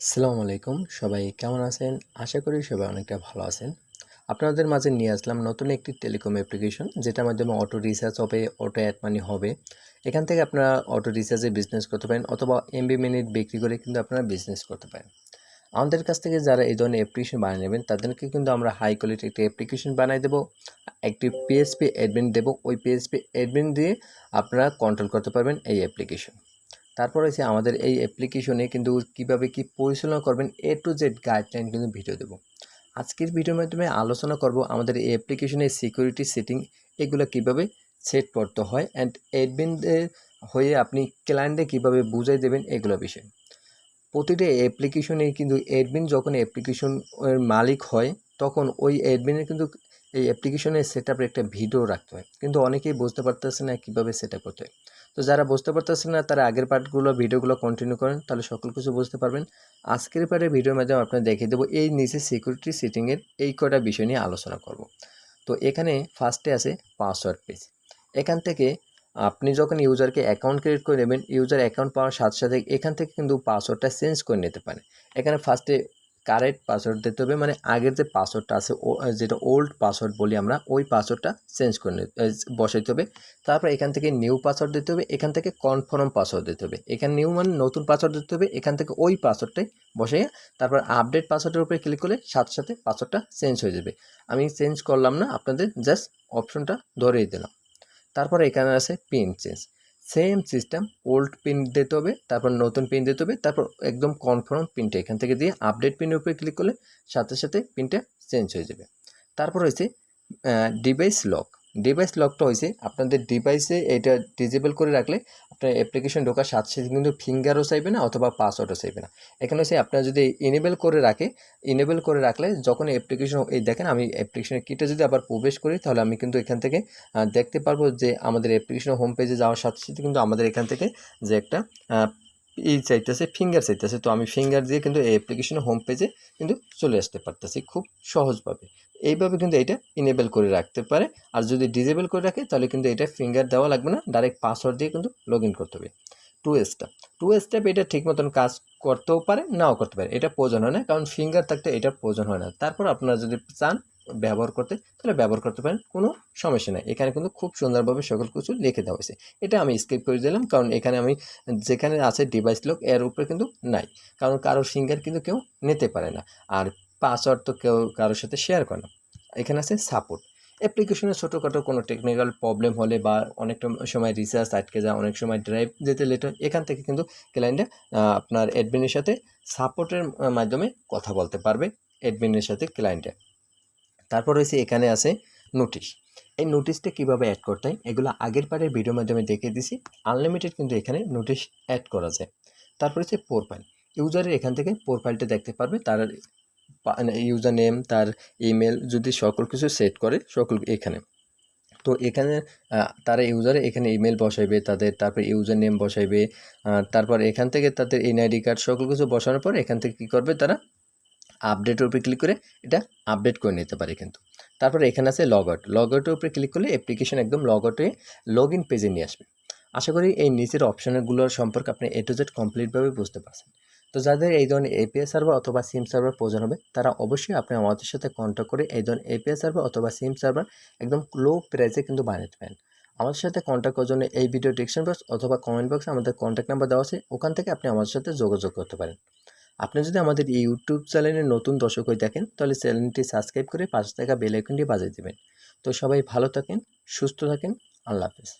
আসসালামু আলাইকুম। সবাই কেমন আছেন? আশা করি সবাই অনেকটা ভালো আছেন। আপনাদের মাঝে নিয়ে আসলাম নতুন একটি টেলিকম অ্যাপ্লিকেশন যেটার মাধ্যমে অটো রিচার্জ হবে অটো অ্যাড মানি হবে। এখান থেকে আপনারা অটো রিচার্জে বিজনেস করতে পারেন, অথবা এমবি মিনিট বিক্রি করে কিন্তু আপনারা বিজনেস করতে পারেন। আমাদের কাছ থেকে যারা এই ধরনের অ্যাপ্লিকেশন বানিয়ে নেবেন, তাদেরকে কিন্তু আমরা হাই কোয়ালিটি একটি অ্যাপ্লিকেশন বানিয়ে দেবো, একটি পিএসপি অ্যাডমিন দেবো। ওই পিএসপি অ্যাডমিন দিয়ে আপনারা কন্ট্রোল করতে পারবেন এই অ্যাপ্লিকেশন তারপর হচ্ছে আমাদের এই অ্যাপ্লিকেশনে কিন্তু কীভাবে কি পরিচালনা করবেন এ টু জেড গাইডলাইন কিন্তু ভিডিও দেবো। আজকের ভিডিওর মাধ্যমে আলোচনা করব আমাদের এই অ্যাপ্লিকেশনের সিকিউরিটি সেটিং এগুলো কীভাবে সেট করতে হয় অ্যান্ড অ্যাডমিনদের হয়ে আপনি ক্লায়েন্টে কীভাবে বুঝাই দেবেন এগুলো বিষয়। প্রতিটা অ্যাপ্লিকেশনে কিন্তু অ্যাডমিন যখন অ্যাপ্লিকেশনের মালিক হয়, তখন ওই অ্যাডমিনের কিন্তু এই অ্যাপ্লিকেশনের সেট একটা ভিডিও রাখতে হয়। কিন্তু অনেকেই বুঝতে পারতেছে না কীভাবে সেট করতে হয়। তো যারা বুঝতে পারতেছেন না, তারা আগের পার্টগুলো ভিডিওগুলো কন্টিনিউ করেন, তাহলে সকল কিছু বুঝতে পারবেন। আজকের পার্টের ভিডিওর মাধ্যমে আপনার দেখিয়ে দেবো, এই নিচে সিকিউরিটি সেটিংয়ের এই কটা বিষয় নিয়ে আলোচনা করব। তো এখানে ফার্স্টে আছে পাসওয়ার্ড পেজ এখান থেকে আপনি যখন ইউজারকে অ্যাকাউন্ট ক্রিয়েট করে নেবেন, ইউজার অ্যাকাউন্ট পাওয়ার সাথে সাথে এখান থেকে কিন্তু পাসওয়ার্ডটা চেঞ্জ করে নিতে পারে এখানে ফার্স্টে কারেক্ট পাসওয়ার্ড দিতে হবে। মানে আগের যে পাসওয়ার্ডটা আছে যেটা ওল্ড পাসওয়ার্ড বলি আমরা, ওই পাসওয়ার্ডটা চেঞ্জ করে বসাইতে হবে। তারপর এখান থেকে নিউ পাসওয়ার্ড দিতে হবে, এখান থেকে কনফার্ম পাসওয়ার্ড দিতে হবে। এখানে নিউ মানে নতুন পাসওয়ার্ড দিতে হবে, এখান থেকে ওই পাসওয়ার্ডটাই বসে তারপর আপডেট পাসওয়ার্ডের উপরে ক্লিক করলে সাথে সাথে পাসওয়ার্ডটা চেঞ্জ হয়ে যাবে। আমি চেঞ্জ করলাম না, আপনাদের জাস্ট অপশনটা ধরেই দিলাম। তারপর এখানে আছে pin change same system old pin দিতে হবে, তারপর নতুন পিন দিতে হবে, তারপর একদম কনফার্ম পিনটা এখান থেকে দিয়ে আপডেট পিনের উপরে ক্লিক করলে সাথে সাথে পিনটা চেঞ্জ হয়ে যাবে। তারপর হয়েছে ডিভাইস লক ডিভাইস লকটা হয়েছে, আপনাদের ডিভাইসে এটা ডিজেবল করে রাখলে আপনার অ্যাপ্লিকেশন ঢোকার সাথে সাথে কিন্তু ফিঙ্গারও চাইবে না অথবা পাসওয়ার্ডও চাইবে না। এখানে হচ্ছে আপনার যদি ইনেবল করে রাখে ইনেবল করে রাখলে যখন অ্যাপ্লিকেশন এই দেখেন আমি অ্যাপ্লিকেশনের কিটে যদি আবার প্রবেশ করি, তাহলে আমি কিন্তু এখান থেকে দেখতে পারব যে আমাদের অ্যাপ্লিকেশন হোম পেজে যাওয়ার সাথে সাথে কিন্তু আমাদের এখান থেকে যে একটা ই চাইতেছে ফিঙ্গার চাইতেছে। তো আমি ফিঙ্গার দিয়ে কিন্তু এই অ্যাপ্লিকেশনের হোম পেজে কিন্তু চলে আসতে পারতেছি খুব সহজভাবে। এইভাবে কিন্তু এটা ইনেবল করে রাখতে পারে। আর যদি ডিজেবল করে রাখে, তাহলে কিন্তু এটা ফিঙ্গার দেওয়া লাগবে না ডাইরেক্ট পাসওয়ার্ড দিয়ে কিন্তু লগ করতে হবে। টু স্টেপ টু স্টেপ এটা ঠিক মতন কাজ করতেও পারে, নাও করতে পারে। এটা প্রয়োজন হয় না, কারণ ফিঙ্গার থাকতে এটা প্রয়োজন হয় না। তারপর আপনারা যদি চান ব্যবহার করতে, তাহলে ব্যবহার করতে পারেন, কোনো সমস্যা নেই। এখানে কিন্তু খুব সুন্দরভাবে সকল কিছু লিখে দেওয়া হয়েছে। এটা আমি স্কিপ করে দিলাম, কারণ এখানে আমি যেখানে আছে ডিভাইস লোক এর উপরে কিন্তু নাই। কারণ কারোর ফিঙ্গার কিন্তু কেউ নিতে পারে না। আর পাসওয়ার্ড তো কেউ কারোর সাথে শেয়ার করে না। এখানে আছে সাপোর্ট অ্যাপ্লিকেশনে ছোটোখাটো কোনো টেকনিক্যাল প্রবলেম হলে বা অনেকটা সময় রিচার্জ আটকে যায়, অনেক সময় ড্রাইভ যেতে লেট হয়, এখান থেকে কিন্তু ক্লায়েন্টে আপনার অ্যাডমিনের সাথে সাপোর্টের মাধ্যমে কথা বলতে পারবে অ্যাডমিনের সাথে ক্লায়েন্টে তারপর রয়েছে এখানে আছে নোটিশ এই নোটিশটা কীভাবে অ্যাড করতে হয়? এগুলো আগের পারের ভিডিওর মাধ্যমে দেখিয়ে দিছি। আনলিমিটেড কিন্তু এখানে নোটিশ অ্যাড করা যায়। তারপর হচ্ছে প্রোফাইল ইউজারের এখান থেকে প্রোফাইলটা দেখতে পারবে, তার ইউজার নেম তার ইমেল যদি সকল কিছু সেট করে সকল এখানে। তো এখানে তারা ইউজারে এখানে ইমেল বসাইবে, তাদের তারপর ইউজার নেম বসাইবে তারপর এখান থেকে তাদের এনআইডি কার্ড সকল কিছু বসানোর পর এখান থেকে কী করবে তারা? আপডেটের উপরে ক্লিক করে এটা আপডেট করে নিতে পারে কিন্তু। তারপরে এখানে আছে লগ আউট লগ আউটের উপরে ক্লিক করলে অ্যাপ্লিকেশন একদম লগ আউটে লগ ইন পেজে নিয়ে আসবে। আশা করি এই নিচের অপশানগুলোর সম্পর্কে আপনি এ টু জেড কমপ্লিটভাবে বুঝতে পারছেন। তো যাদের এই ধরনের এপিআই সার্ভার অথবা সিম সার্ভার প্রয়োজন হবে, তারা অবশ্যই আপনি আমাদের সাথে কন্ট্যাক্ট করে এই ধরনের এপিআই সার্ভার অথবা সিম সার্ভার একদম লো প্রাইসে কিন্তু বানিয়ে দেবেন। আমাদের সাথে কন্ট্যাক্ট করার জন্য এই ভিডিও ডিসক্রিপশন বক্স অথবা কমেন্ট বক্সে আমাদের কন্ট্যাক্ট নাম্বার দেওয়া আছে, ওখান থেকে আপনি আমাদের সাথে যোগাযোগ করতে পারেন। আপনি যদি আমাদের ইউটিউব চ্যানেলে নতুন দর্শক হয়ে দেখেন তাহলে চ্যানেলটি সাবস্ক্রাইব করে পাশে থাকা বেল আইকনটি বাজিয়ে দেবেন। তো সবাই ভালো থাকেন, সুস্থ থাকেন, আল্লাহ হাফেজ।